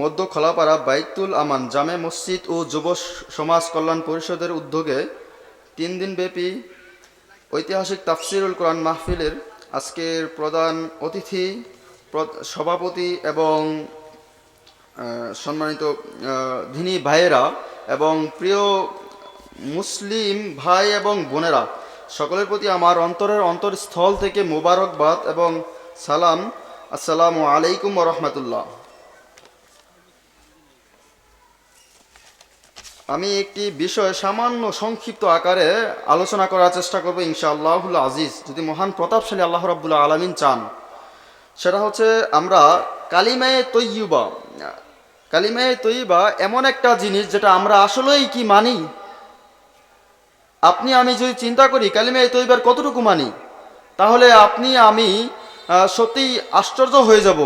মধ্য খোলাপাড়া বাইতুল আমান জামে মসজিদ ও যুব সমাজ কল্যাণ পরিষদের উদ্যোগে তিন দিনব্যাপী ঐতিহাসিক তাফসিরুল কোরআন মাহফিলের আজকের প্রধান অতিথি সভাপতি এবং সম্মানিত ধিনী ভাইয়েরা এবং প্রিয় মুসলিম ভাই এবং বোনেরা, সকলের প্রতি আমার অন্তরের অন্তরস্থল থেকে মোবারকবাদ এবং সালাম। আসসালামু আলাইকুম রহমতুল্লাহ। আমি একটি বিষয় সামান্য সংক্ষিপ্ত আকারে আলোচনা করার চেষ্টা করব ইনশাআল্লাহুল আজিজ যদি মহান প্রতাপশালী আল্লাহ রাবুল্লাহ আলমিন চান। সেটা হচ্ছে আমরা কালিমায়ে তৈয়ুবা কালিমায়ে তৈয়বা এমন একটা জিনিস যেটা আমরা আসলেই কি মানি? আপনি আমি যদি চিন্তা করি কালিমায়ে তৈয়বার কতটুকু মানি তাহলে আপনি আমি আহ, সত্যিই আশ্চর্য হয়ে যাব।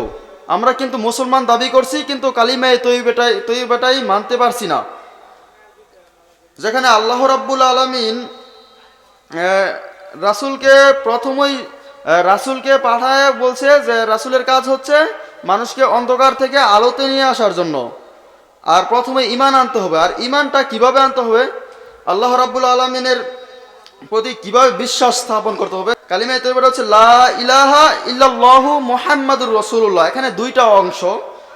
আমরা কিন্তু মুসলমান দাবি করছি কিন্তু কালিমায়ে তৈয়বাটাই তৈয়বাটাই মানতে পারছি না। যেখানে আল্লাহ রাব্বুল আলমিন রাসুলকে প্রথমেই রাসূলকে পাঠায়, বলছে যে রাসূলের কাজ হচ্ছে মানুষকে অন্ধকার থেকে আলোতে নিয়ে আসার জন্য। আর প্রথমে ইমান আনতে হবে। আর ইমানটা কীভাবে আনতে হবে? আল্লাহ রাব্বুল আলমিনের প্রতি কীভাবে বিশ্বাস স্থাপন করতে হবে? কালিমায় তৈরি হচ্ছে, লা ইলাহা ইল্লাল্লাহু মুহাম্মাদুর রাসূলুল্লাহ। এখানে দুইটা অংশ।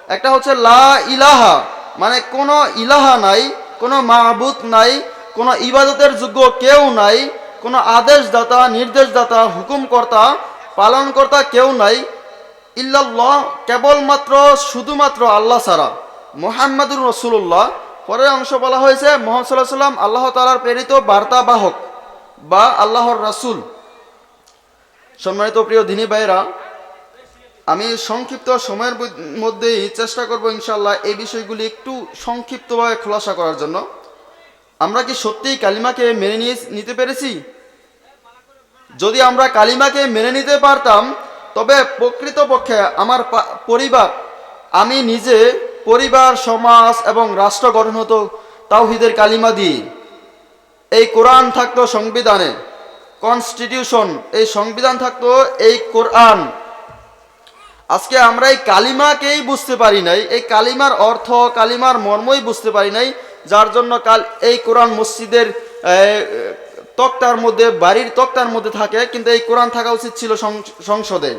একটা হচ্ছে, লা ইলাহা মানে কোনো ইলাহা নাই। কোনো মাহবুত নাই, কোনো ইবাদতের যোগ্য কেউ নাই, কোনো আদেশদাতা, নির্দেশদাতা, হুকুমকর্তা, পালনকর্তা কেউ নাই, ইল্লাল্লাহ কেবলমাত্র, শুধুমাত্র আল্লাহ ছাড়া। মোহাম্মদুর রসুল্লাহ পরের অংশ বলা হয়েছে, মোহাম্মদ সাল্লাহ সাল্লাম আল্লাহ তালার প্রেরিত বার্তাবাহক বা আল্লাহর রাসূল। সম্মানিত প্রিয় দিনী ভাইরা আমি সংক্ষিপ্ত সময়ের মধ্যেই চেষ্টা করব ইনশাল্লাহ এই বিষয়গুলি একটু সংক্ষিপ্তভাবে খোলাসা করার জন্য। আমরা কি সত্যিই কালিমাকে মেনে নিয়ে নিতে পেরেছি? যদি আমরা কালিমাকে মেনে নিতে পারতাম, তবে প্রকৃতপক্ষে আমার পরিবার, আমি নিজে পরিবার, সমাজ এবং রাষ্ট্র গঠন হতো তাওহিদের কালিমা দিয়ে। এই কোরআন থাকতো সংবিধানে। কনস্টিটিউশন, এই সংবিধান থাকতো এই কোরআন। আজকে আমরা এই কালিমাকেই বুঝতে পারি নাই, এই কালিমার অর্থ, কালিমার মর্মই বুঝতে পারি নাই, যার জন্য কাল এই কোরআন মসজিদের তক্তার মধ্যে, বাড়ির তক্তার মধ্যে থাকে, কিন্তু এই কোরআন থাকা উচিত ছিল সংসদে।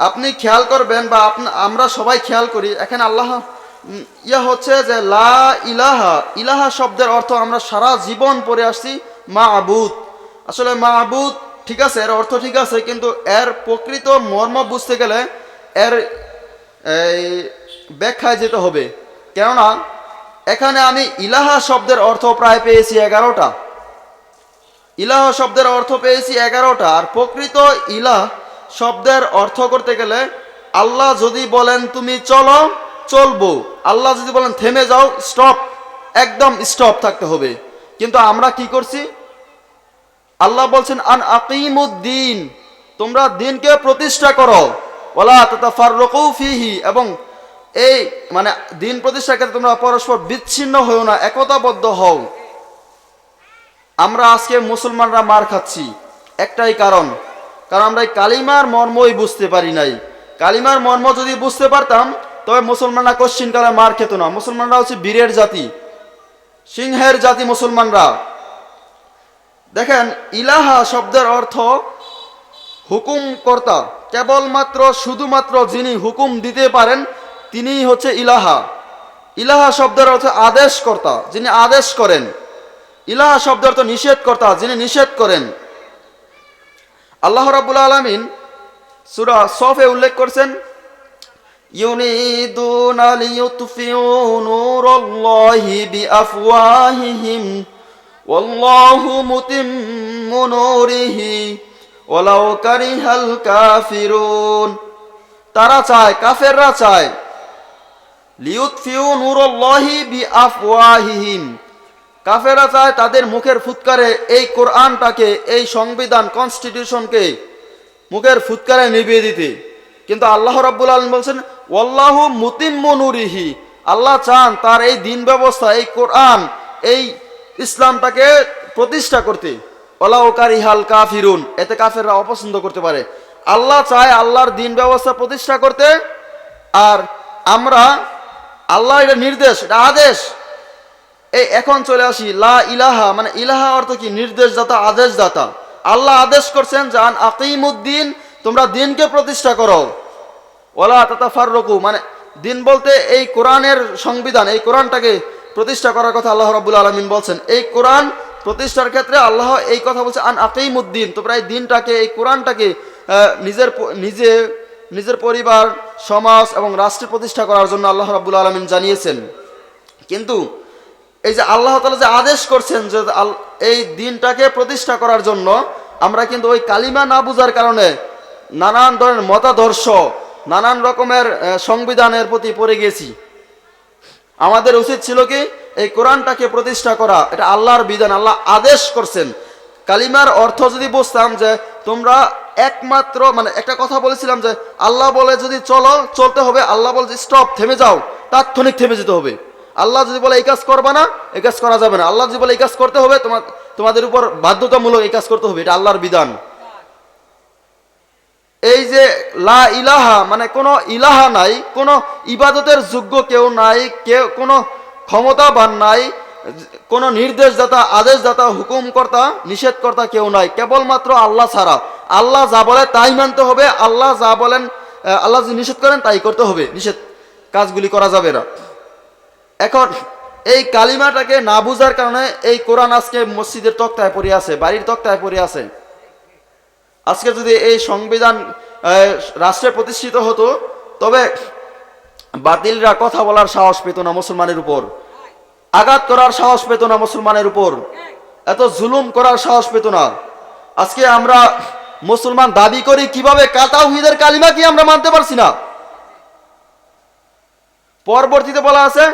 আপনি খেয়াল করবেন বা আমরা সবাই খেয়াল করি, এখানে আল্লাহ ইয়া হচ্ছে যে, লা ইলাহা ইলাহা শব্দের অর্থ আমরা সারা জীবন পড়ে আসছি মা আবুদ আসলে মা আবুদ ঠিক আছে, এর অর্থ ঠিক আছে, কিন্তু এর প্রকৃত মর্ম বুঝতে গেলে এর, এই, ব্যাখ্যায় যেতে হবে। কেননা, এখানে আমি ইলাহা শব্দের অর্থ প্রায় পেয়েছি এগারোটা। ইলাহ শব্দের অর্থ পেয়েছি এগারোটা, আর প্রকৃত ইলাহ শব্দের অর্থ করতে গেলে আল্লাহ যদি বলেন, তুমি চলো, চলবো। আল্লাহ যদি বলেন, থেমে যাও স্টপ একদম স্টপ থাকতে হবে। কিন্তু আমরা কি করছি? আল্লাহ বলছেন, আন আকিমুদ্দিন, তোমরা দিনকে প্রতিষ্ঠা করো। ওলা তাতাফাররাকু ফিহি, এবং এই মানে দিন প্রতিষ্ঠার ক্ষেত্রে তোমরা পরস্পর বিচ্ছিন্ন হও না, একতাবদ্ধ হও। আমরা আজকে মুসলমানরা মার খাচ্ছি, একটাই কারণ। কারণ আমরা এই কালিমার মর্মই বুঝতে পারি নাই। কালিমার মর্ম যদি বুঝতে পারতাম, তবে মুসলমানরা কশ্চিন কালে মার খেত না। মুসলমানরা হচ্ছে বীরের জাতি, সিংহের জাতি মুসলমানরা। দেখেন, ইলাহা শব্দের অর্থ হুকুম কর্তা কেবলমাত্র, শুধুমাত্র যিনি হুকুম দিতে পারেন, তিনিই হচ্ছে ইলাহা। ইলাহা শব্দের অর্থ আদেশ কর্তা যিনি আদেশ করেন। ইলাহা শব্দ অর্থ নিষেধ কর্তা যিনি নিষেধ করেন। আল্লাহ রাবুল আলমিন সুরা সফে উল্লেখ করছেন, ইউনিদুনা লিয়ুতফিউ নূরাল্লাহি বিআফওয়াহিহিম। ওয়াল্লাহু মুতিম্মু নূরিহি ওয়ালাউ কারিহাল কাফিরুন। তারা চায়, কাফেররা চায় লিউতফিউ নূরাল্লাহি বিআফওয়াহিহিম। কাফেরা চায় তাদের মুখের ফুৎকারে এই কোরআনটাকে, এই সংবিধান, কনস্টিটিউশনকে মুখের ফুৎকারে নিভিয়ে দিতে। কিন্তু আল্লাহ রাব্বুল আলম বলছেন, ওয়াল্লাহু মুতিম্মু নূরিহি। আল্লাহ চান তার এই দিন ব্যবস্থা, এই কোরআন, এই ইসলামটাকে প্রতিষ্ঠা করতে। ওলাউকার ইহাল কাফিরুন, এতে কাফেররা অপছন্দ করতে পারে। আল্লাহ চায় আল্লাহর দিন ব্যবস্থা প্রতিষ্ঠা করতে, আর আমরা আল্লাহ এটা নির্দেশ, এটা আদেশ। এই এখন চলে আসি, লা ইলাহা মানে ইলাহা অর্থ কি? নির্দেশদাতা, আদেশদাতা। আল্লাহ আদেশ করছেন জান আকিমুদ্দিন, তোমরা দিনকে প্রতিষ্ঠা করো। ওলা তাতা ফাররকু মানে দিন বলতে এই কোরআনের সংবিধান, এই কোরআনটাকে প্রতিষ্ঠা করার কথা আল্লাহ রাবুল আলমিন বলছেন। এই কোরআন প্রতিষ্ঠার ক্ষেত্রে আল্লাহ এই কথা বলছে, আন আকিমুদ্দিন তোমরা এই দিনটাকে, এই কোরআনটাকে নিজের নিজে, নিজের পরিবার, সমাজ এবং রাষ্ট্রের প্রতিষ্ঠা করার জন্য আল্লাহ রাবুল আলমিন জানিয়েছেন। কিন্তু এই যে আল্লাহ তালা যে আদেশ করছেন যে এই দিনটাকে প্রতিষ্ঠা করার জন্য, আমরা কিন্তু ওই কালিমা না বুঝার কারণে নানান ধরনের মতাদর্শ, নানান রকমের সংবিধানের প্রতি পড়ে গেছি। আমাদের উচিত ছিল কি এই কোরআনটাকে প্রতিষ্ঠা করা। এটা আল্লাহর বিধান, আল্লাহ আদেশ করছেন। কালিমার অর্থ যদি বুঝতাম যে তোমরা একমাত্র মানে একটা কথা বলেছিলাম যে আল্লাহ বলে যদি চলো, চলতে হবে, আল্লাহ বলে স্টপ থেমে যাও, তাৎক্ষণিক থেমে যেতে হবে। আল্লাহ যদি বলে এই কাজ করবা না, এই কাজ করা যাবে না। আল্লাহ যদি বলে এই কাজ করতে হবে তোমার তোমাদের উপর বাধ্যতামূলক এই কাজ করতে হবে, এটা আল্লাহর বিধান। এই যে লা ইলাহা মানে কোনো ইলাহা নাই, কোনো ইবাদতের যোগ্য কেউ নাই, কেউ, কোনো ক্ষমতাবান নাই, কোনো নির্দেশদাতা, আদেশদাতা, হুকুমকর্তা, নিষেধকর্তা কেউ নাই, কেবলমাত্র আল্লাহ ছাড়া। আল্লাহ যা বলে তাই মানতে হবে, আল্লাহ যা বলেন আল্লাহ যদি নিষেধ করেন তাই করতে হবে, নিষেধ কাজগুলি করা যাবে না। এখন, এই কালিমাটাকে না বুঝার কারণে এই কোরআন আজকে মসজিদের তক্তায় পড়ে আছে, বাড়ির তক্তায় পড়ে আছে। আজকে যদি এই সংবিধান রাষ্ট্রে প্রতিষ্ঠিত হতো, তবে বাতিলরা কথা বলার সাহস পেত না মুসলমানের উপর। আঘাত করার সাহস পেত না মুসলমানের উপর। এত জুলুম করার সাহস পেত না। আজকে আমরা মুসলমান দাবি করি, কীভাবে কাতাউহিদের কালিমা কি আমরা মানতে পারছি না? পরবর্তীতে বলা আছে,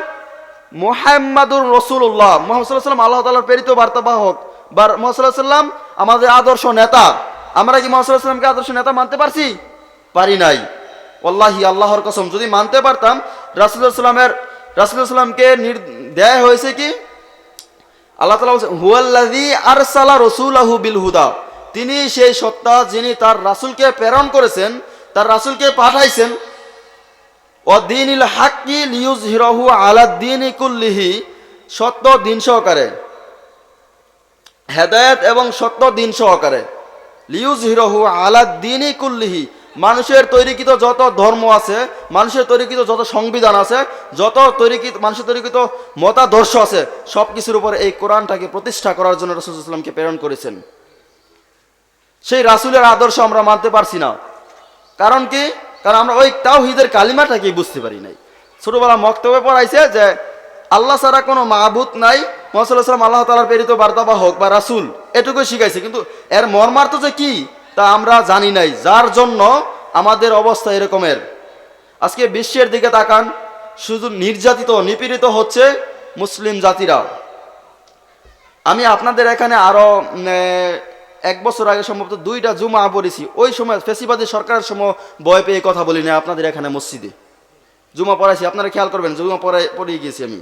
মোহাম্মদুর রসুল্লাহ মোহাম্মদ আল্লাহ তালার প্রেরিত বার্তাবাহক। বা মোহাম্মদ আমাদের আদর্শ নেতা। আমরা কি মোহাম্মদ সাল্লামকে আদর্শ নেতা মানতে পারছি? পারি নাই। আল্লাহি আল্লাহর কসম, যদি মানতে পারতাম রাসুল্লাহ সাল্লামের রাসুল্লাহ হয়েছে কি? আল্লাহ তালা বলছেন হুয়াল্লাদি বিল হুদা। তিনি সেই সত্তা যিনি তার রাসূলকে প্রেরণ করেছেন, তার রাসূলকে পাঠাইছেন অদিনিল হাক্কি লিউজ হিরহু আলাদ্দিন কুল্লিহি। সত্য দিন সহকারে। হেদায়েত এবং সত্য দিন সহকারে। কুল্লিহি। মানুষের তৈরিকৃত যত ধর্ম আছে, মানুষের তৈরিকৃত যত সংবিধান আছে, যত তৈরিকৃত, মানুষের তৈরিকৃত মতাদর্শ আছে সব কিছুর উপর এই কোরআনটাকে প্রতিষ্ঠা করার জন্য রসুলামকে প্রেরণ করেছেন। সেই রাসূলের আদর্শ আমরা মানতে পারছি না। কারণ কি? কারণ আমরা ওই তাওহিদের কালিমাটাকে বুঝতে পারি নাই। ছোটবেলা মক্তব্যে পড়াইছে যে, আল্লাহ ছাড়া কোনো মাহবুত নাই মোহাম্মদ আল্লাহ তালার প্রেরিত বার্তাবাহক বা রাসুল, এটুকুই শিখাইছে। কিন্তু এর মর্মার্থ যে কি, তা আমরা জানি নাই। যার জন্য আমাদের অবস্থা এরকমের। আজকে বিশ্বের দিকে তাকান, শুধু নির্যাতিত, নিপীড়িত হচ্ছে মুসলিম জাতিরা আমি আপনাদের এখানে আরও এক বছর আগে সম্ভবত দুইটা জুমা পড়েছি। ওই সময় ফেসিবাদী সরকারের সময় ভয় পেয়ে কথা বলি না আপনাদের এখানে মসজিদে। জুমা পড়াইছি, আপনারা খেয়াল করবেন, জুমা পড়াই, পড়িয়ে গিয়েছি আমি।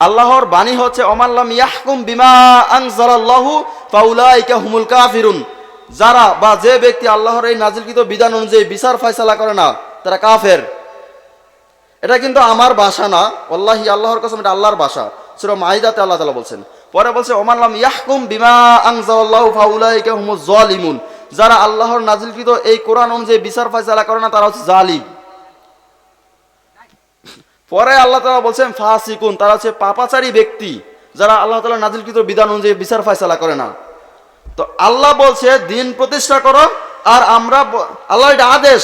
আল্লাহর বাণী হচ্ছে অমাল্লাম ইয়াহকুম বিমা আনজালাল্লাহু ফাউলাইকা হুমুল কাফিরুন। যারা বা যে ব্যক্তি আল্লাহর এই নাজিলকৃত বিধান অনুযায়ী বিচার ফয়সালা করে না, তারা কাফের। এটা কিন্তু আমার ভাষা না আল্লাহি আল্লাহর কসম, এটা আল্লাহর ভাষা। সুরা মাইদাতে আল্লাহ তালা বলছেন, পরে বলছে ওমাল্লাম ইয়াহকুম বিমা আনজালাল্লাহু ফাউলাইকা হুমুজ জালিমুন। যারা আল্লাহর নাজিলকৃত এই কোরআন অনুযায়ী বিচার ফয়সালা করে না, তারা হচ্ছে জালিম। পরে আল্লাহ তালা বলছেন, ফাসিকুন, তারা হচ্ছে পাপাচারী ব্যক্তি, যারা আল্লাহ তালা নাজিলকৃত বিধান অনুযায়ী বিচার ফয়সালা করে না। তো আল্লাহ বলছে, দিন প্রতিষ্ঠা করো, আর আমরা আল্লাহ এটা আদেশ,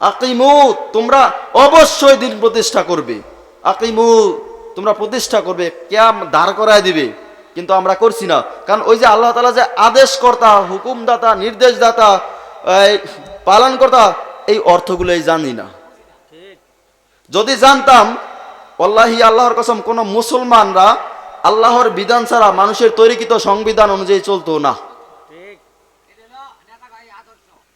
আকিমু, তোমরা অবশ্যই দিন প্রতিষ্ঠা করবে। আকিমু, তোমরা প্রতিষ্ঠা করবে, ক্যাম দাঁড় করায় দিবে, কিন্তু আমরা করছি না। কারণ ওই যে আল্লাহ তালা যে আদেশকর্তা, হুকুমদাতা, নির্দেশদাতা পালনকর্তা, এই অর্থগুলোই জানি না। যদি জানতাম আল্লাহি আল্লাহর কসম কোন মুসলমানরা আল্লাহর বিধান ছাড়া মানুষের তৈরিকৃত সংবিধান অনুযায়ী চলতো না।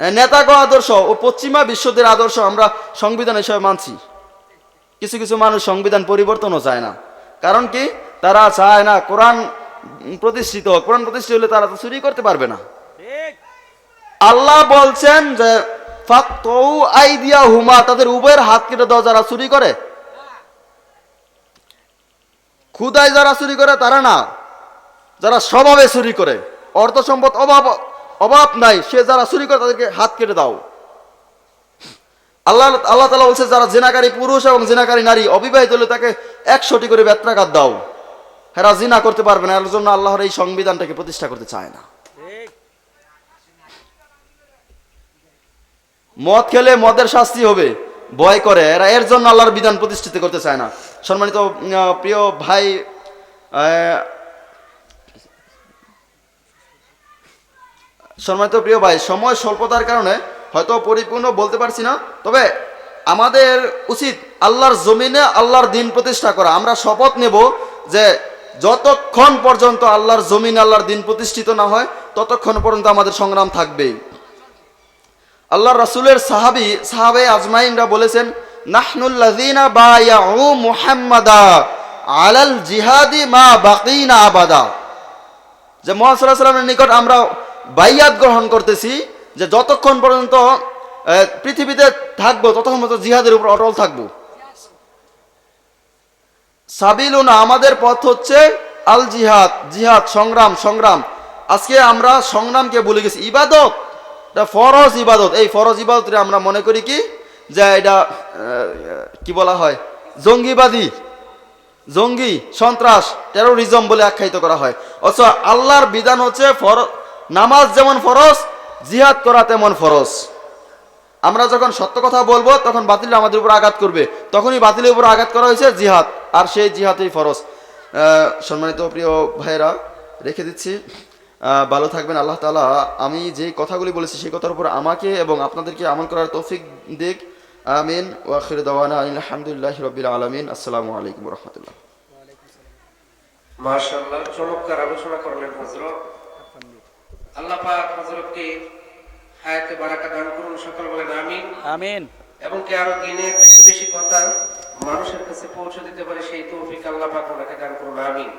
নেতাগো আদর্শ ও পশ্চিমা বিশ্বদের আদর্শ আমরা সংবিধান হিসেবে মানছি। কিছু কিছু মানুষ সংবিধান পরিবর্তনও চায় না। কারণ কি? তারা চায় না কোরআন প্রতিষ্ঠিত। কোরআন প্রতিষ্ঠিত হলে তারা তো চুরি করতে পারবে না। আল্লাহ বলছেন যে তাদের উভয়ের হাত কেটে দাও যারা চুরি করে। খুদাই যারা চুরি করে, তারা না, যারা স্বভাবে চুরি করে। অর্থ সম্পদ অভাব অভাব নাই, সে যারা চুরি করে, তাদেরকে হাত কেটে দাও। আল্লাহ আল্লাহ তালা বলছে, যারা জেনাকারী পুরুষ এবং জেনাকারী নারী, অবিবাহিত হলে তাকে একশোটি করে বেত্রাঘাত দাও। হেরা জিনা করতে পারবে না, এর জন্য আল্লাহর এই সংবিধানটাকে প্রতিষ্ঠা করতে চায় না। মদ খেলে মদের শাস্তি হবে। ভয় করে। এরা এর জন্য আল্লাহর বিধান প্রতিষ্ঠিত করতে চায় না। সম্মানিত প্রিয় ভাই সম্মানিত প্রিয় ভাই, সময় স্বল্পতার কারণে হয়তো পরিপূর্ণ বলতে পারছি না। তবে আমাদের উচিত আল্লাহর জমিনে আল্লাহর দিন প্রতিষ্ঠা করা। আমরা শপথ নেব যে যতক্ষণ পর্যন্ত আল্লাহর জমিনে আল্লাহর দিন প্রতিষ্ঠিত না হয়, ততক্ষণ পর্যন্ত আমাদের সংগ্রাম থাকবেই। আল্লাহ রসুলের সাহাবি সাহাবে আজমাইনরা বলেছেন, নাহনুল্লাযীনা বায়াউ মুহাম্মাদা আলাল জিহাদি মা বাকিনা আবাদা। যে মোহাম্মদ সাল্লাহ নিকট আমরা বাইয়াত গ্রহণ করতেছি, যে যতক্ষণ পর্যন্ত পৃথিবীতে থাকব, ততক্ষণ পর্যন্ত জিহাদের উপর অটল থাকব। সাবিলুনা, আমাদের পথ হচ্ছে আল জিহাদ জিহাদ, সংগ্রাম সংগ্রাম। আজকে আমরা সংগ্রামকে ভুলে গেছি। ইবাদত এটা ফরজ ইবাদত। এই ফরজ ইবাদতরে আমরা মনে করি কি? যে এটা কি বলা হয়? জঙ্গিবাদী, জঙ্গি, সন্ত্রাস টেরোরিজম বলে আখ্যায়িত করা হয়। অথচ আল্লাহর বিধান হচ্ছে ফর, নামাজ যেমন ফরজ, জিহাদ করা তেমন ফরজ। আমরা যখন সত্য কথা বলব, তখন বাতিল আমাদের উপর আঘাত করবে। তখনই বাতিলের উপর আঘাত করা হয়েছে জিহাদ, আর সেই জিহাদই ফরজ। সম্মানিত প্রিয় ভাইয়েরা, রেখে দিচ্ছি। ভালো থাকবেন আল্লাহ তালা আমি যে কথাগুলি বলেছি সেই কথার উপর আমাকে এবং আপনাদেরকে আমল করার তৌফিক দিক। আমিন। ওয়াখির দাওয়ানা আলহামদুলিল্লাহ রবিল আলমিন। আসসালামু আলাইকুম রহমতুল্লাহ। মাশাআল্লাহ চমৎকার আলোচনা করলেন হযরত। আল্লাহ পাক হযরতকে হায়াতে বারাকা দান করুন সকল বলেন আমিন। আমিন। এবং কি আরও দিনের বেশি বেশি কথা মানুষের কাছে পৌঁছে দিতে পারে সেই তৌফিক আল্লাহ পাক ওনাকে দান করুন আমিন।